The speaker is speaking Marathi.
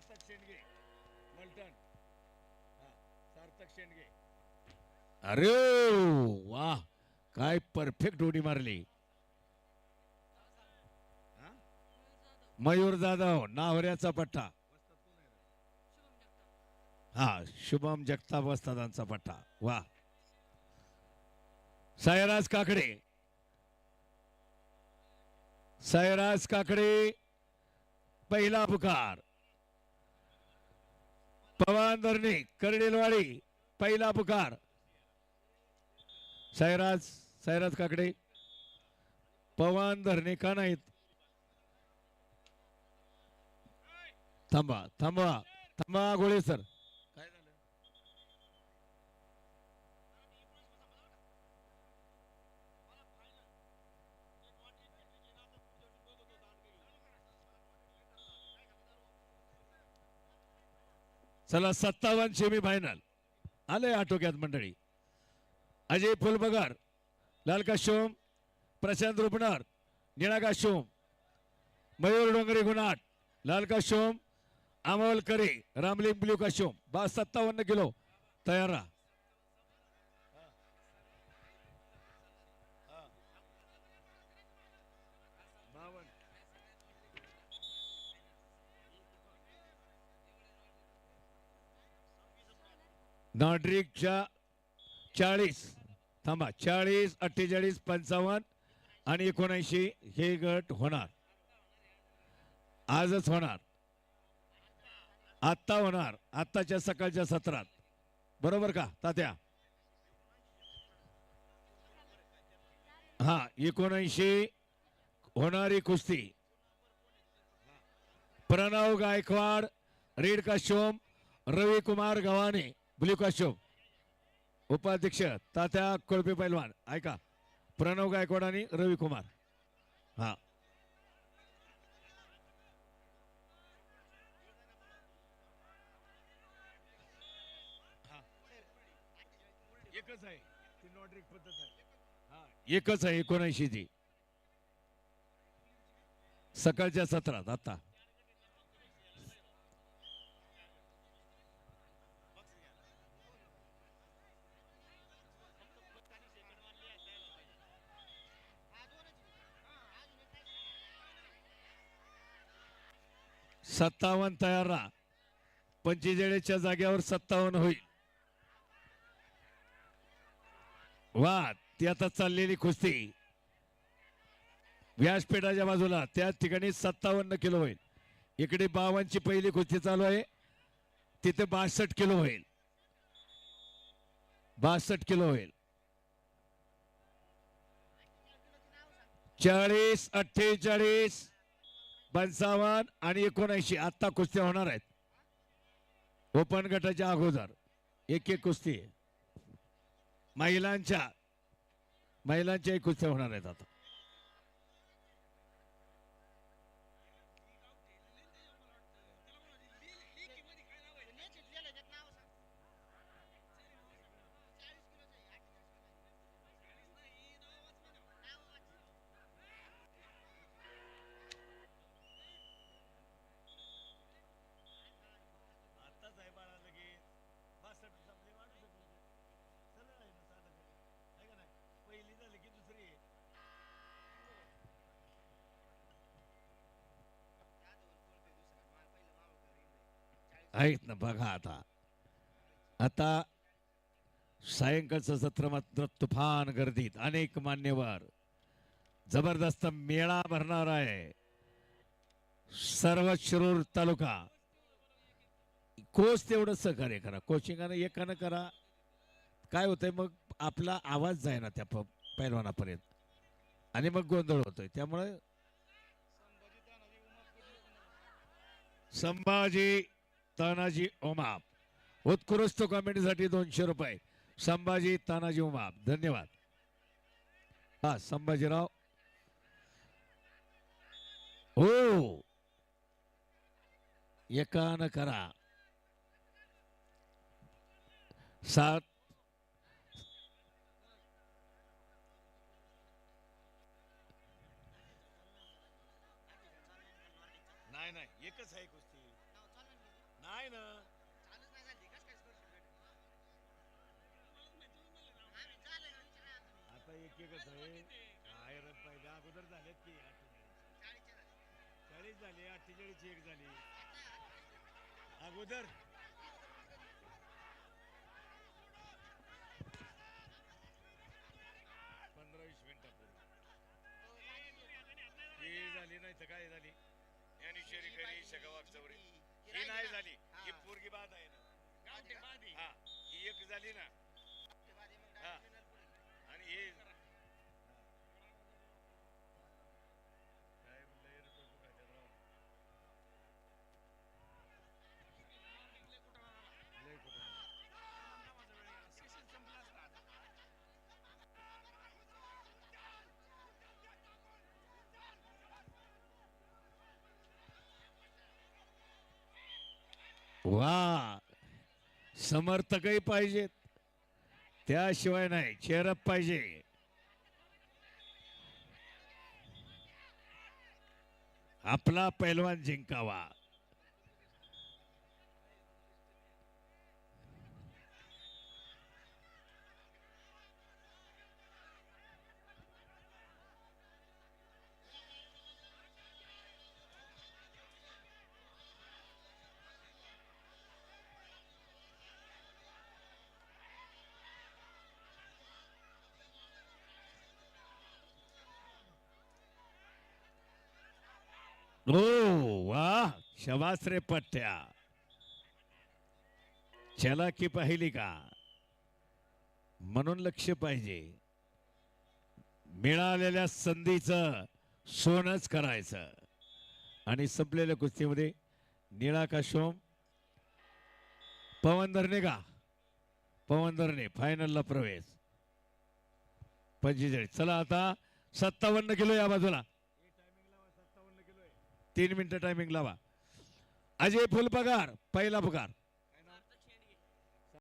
सार्थक शेंडगे. मलटण. हा सार्थक शेंडगे. अरे वा काय परफेक्ट उडी मारली. मयूर जाधव नावऱ्याचा पट्टा. हा शुभम जगताप वस्तादांचा पट्टा. वा. सायराज काकडे. सायराज काकडे पहिला पुकार. पवन धरणे कर्डिलवाडी पहिला पुकार. सायराज सायराज काकडे. पवन धरणे का नाहीत? थांबा थांबा थांबा गोळे सर. चला सत्तावन्न सेमी फायनल आले आटोक्यात मंडळी. अजय फुलबगार लाल काशोम प्रशांत रुपणार निळा काशोम मयूर डोंगरे गुणाट लाल काशोम अमोल करे रामलिंग ब्ल्यू काशोम बा सत्तावन्न किलो तयार राहा. नॉड्रिकच्या चाळीस थांबा चाळीस अठ्ठेचाळीस पंचावन्न आणि एकोणऐंशी हे गट होणार. आजच होणार. आत्ता होणार. आत्ताच्या सकाळच्या सत्रात. बरोबर का तात्या? हा एकोणऐंशी होणारी कुस्ती. Pranav Gaikwad red costume Ravi Kumar Gavhane. Blue costume. उपाध्यक्ष तात्या कोळपे पैलवान. ऐका. प्रणव गायकवाड आणि रवी कुमार. हा. एकच आहे. ती नॉड्रिक पद्धत आहे. हा. एकच आहे एकोणऐंशी ची सकाळच्या सत्रात आता. सत्तावन्न तयार राहा. पंचेचाळीसच्या जाग्यावर सत्तावन्न होईल. वा ती आता चाललेली कुस्ती. व्यासपीठाच्या बाजूला त्या ठिकाणी सत्तावन्न किलो होईल. इकडे बावनची पहिली कुस्ती चालू आहे. तिथे बासष्ट किलो होईल. बासष्ट किलो होईल. चाळीस अठ्ठेचाळीस. पंचावन्न आणि एकोणऐंशी. आत्ता कुस्त्या होणार आहेत. ओपन गटाच्या अगोदर. एक एक कुस्ती. आहे. महिलांच्या महिलांच्याही कुस्त्या होणार आहेत आता आत्ताच आहे बाळा लगेच बासष्ट संपले वाढू शकलो सरळ आहे ना साधं कधी आहे का नाही पहिली झाली की दुसरी आहे. आहेत ना बघा आता. आता सायंकाळचं सत्र मात्र तुफान गर्दीत अनेक मान्यवर. जबरदस्त मेळा भरणार आहे. सर्व शिरूर तालुका. कोच तेवढं सहकार्य करा. कोचिंगानं एकानं करा. काय होतंय मग आपला आवाज जाय ना त्या प- पैलवानापर्यंत. आणि मग गोंधळ होतोय. त्यामुळे संभाजी तानाजी ओमाप उत्कृष्ट कॉमेडीसाठी दोनशे रुपये. संभाजी तानाजी उमाप. धन्यवाद. हा संभाजीराव. हो. एकान करा. सात नाही नाही एकच आहे कुस्ती नाही ना एक एकच आहे? काय पाहिजे? अगोदर झालेत की चाळीस झाले अठ्ठेचाळीस एक झाली. अगोदर. पंधरा वीस मिनिटापूर्वी ही झाली नाही तर काय झाली? ज्ञानेश्वरी खरी शेगावाग चौरी ही नाही झाली. ही पोरगी बाद आहे ना. हा ही एक झाली ना हा आणि हे काय म्हणलं हे टोकू काय त्यात राव. लय कुठं आलं. वा. समर्थकही पाहिजेत. त्याशिवाय नाही चेअरअप पाहिजे. आपला पैलवान जिंकावा. ओ वा शबास रे पट्ट्या. चला की पाहिली का? म्हणून लक्ष पाहिजे. मिळालेल्या संधीचं सोनच करायचं. आणि संपलेल्या कुस्तीमध्ये निळा काशोम पवन धरणे का? पवन धरणे फायनलला प्रवेश. पंचेचाळीस. चला आता सत्तावन्न किलो या बाजूला हे टायमिंग लावा सत्तावन्न किलो आहे तीन मिनिटं टायमिंग लावा. अजय फुलपगार पहिला पगार